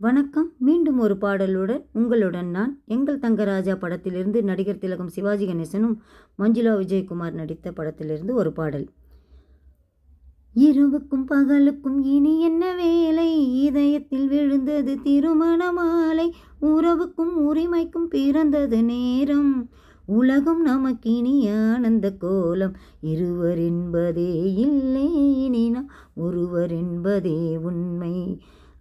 வணக்கம். மீண்டும் ஒரு பாடலுடன் உங்களுடன் நான் எங்கள் தங்கராஜா படத்திலிருந்து நடிகர் திலகம் சிவாஜி கணேசனும் மஞ்சுளா விஜயகுமார் நடித்த படத்திலிருந்து ஒரு பாடல். இரவுக்கும் பகலுக்கும் இனி என்ன வேலை? இதயத்தில் விழுந்தது திருமண மாலை உறவுக்கும் உரிமைக்கும் பிறந்தது நேரம். உலகம் நமக்கினி ஆனந்த கோலம். இருவர் என்பதே இல்லை இனி நாம் ஒருவர் என்பதே உண்மை.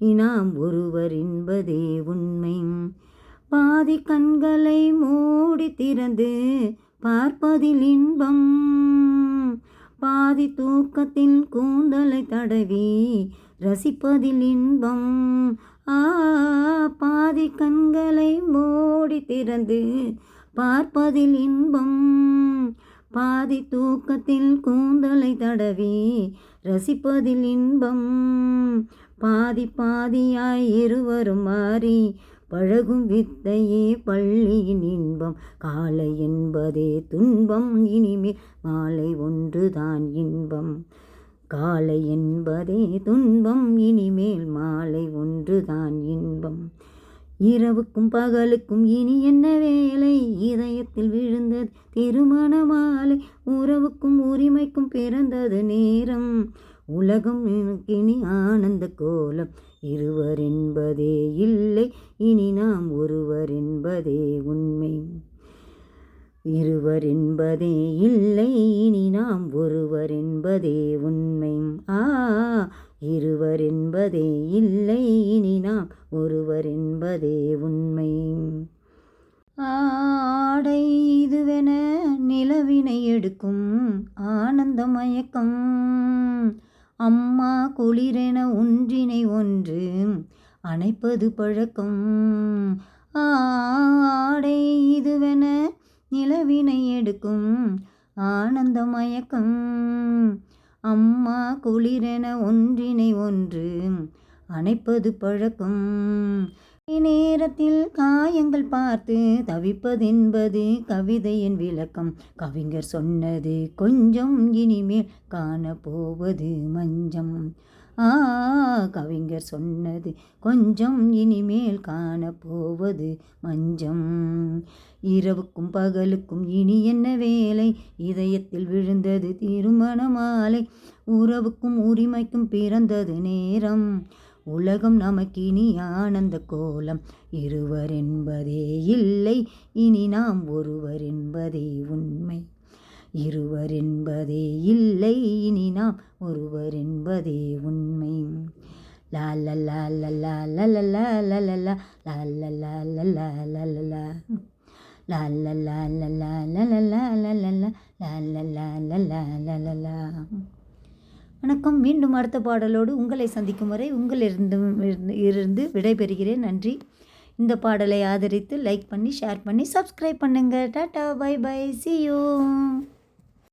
இனாம் ஒருவர் என்பதே உண்மை. பாதி கண்களை மூடி திறந்து பார்ப்பதில் இன்பம். பாதி தூக்கத்தில் கூந்தலை தடவி ரசிப்பதில் இன்பம். ஆ பாதி கண்களை மூடி திறந்து பார்ப்பதில் இன்பம். பாதி தூக்கத்தில் கூந்தலை தடவி ரசிப்பதில் இன்பம். பாதி பாதியாய் இருவரும் மாறி பழகும் வித்தையே பள்ளியின் இன்பம். காலை என்பதே துன்பம் இனிமேல் மாலை ஒன்றுதான் இன்பம். காலை என்பதே துன்பம் இனிமேல் மாலை ஒன்றுதான் இன்பம். இரவுக்கும் பகலுக்கும் இனி என்ன வேலை? இதயத்தில் விழுந்தது திருமண மாலை உறவுக்கும் உரிமைக்கும் பிறந்தது நேரம். உலகம் இனி ஆனந்த கோலம். இருவர் என்பதே இல்லை இனி நாம் ஒருவர் என்பதே உண்மை. இருவர் என்பதே இல்லை இனி நாம் ஒருவர் என்பதே உண்மை. ஆ இருவர் என்பதே இல்லை இனி நாம் ஒருவர் என்பதே உண்மை. ஆடை இதுவென நிலவினை எடுக்கும் ஆனந்த மயக்கம் அம்மா குளிரென ஒன்றினை ஒன்று அணைப்பது பழக்கம். ஆடை இதுவென நிலவினை எடுக்கும் ஆனந்த மயக்கம். அம்மா குளிரென ஒன்றினை ஒன்று அணைப்பது பழக்கம். நேரத்தில் காயங்கள் பார்த்து தவிப்பதென்பது கவிதையின் விளக்கம். கவிஞர் சொன்னது கொஞ்சம் இனிமேல் காணப்போவது மஞ்சம். ஆ கவிஞர் சொன்னது கொஞ்சம் இனிமேல் காணப்போவது மஞ்சம். இரவுக்கும் பகலுக்கும் இனி என்ன வேலை? இதயத்தில் விழுந்தது திருமண மாலை. உறவுக்கும் உரிமைக்கும் பிறந்தது நேரம். உலகம் நமக்கினி ஆனந்த கோலம் இருவர் என்பதே இல்லை இனி நாம் ஒருவர் என்பதே உண்மை இருவர் என்பதே இல்லை இனி நாம் ஒருவர் என்பதே உண்மை லா வணக்கம். மீண்டும் அடுத்த பாடலோடு உங்களை சந்திக்கும் வரை உங்களிருந்து இருந்து விடைபெறுகிறேன். நன்றி. இந்த பாடலை ஆதரித்து லைக் பண்ணி ஷேர் பண்ணி சப்ஸ்கிரைப் பண்ணுங்கள் tata bye bye see you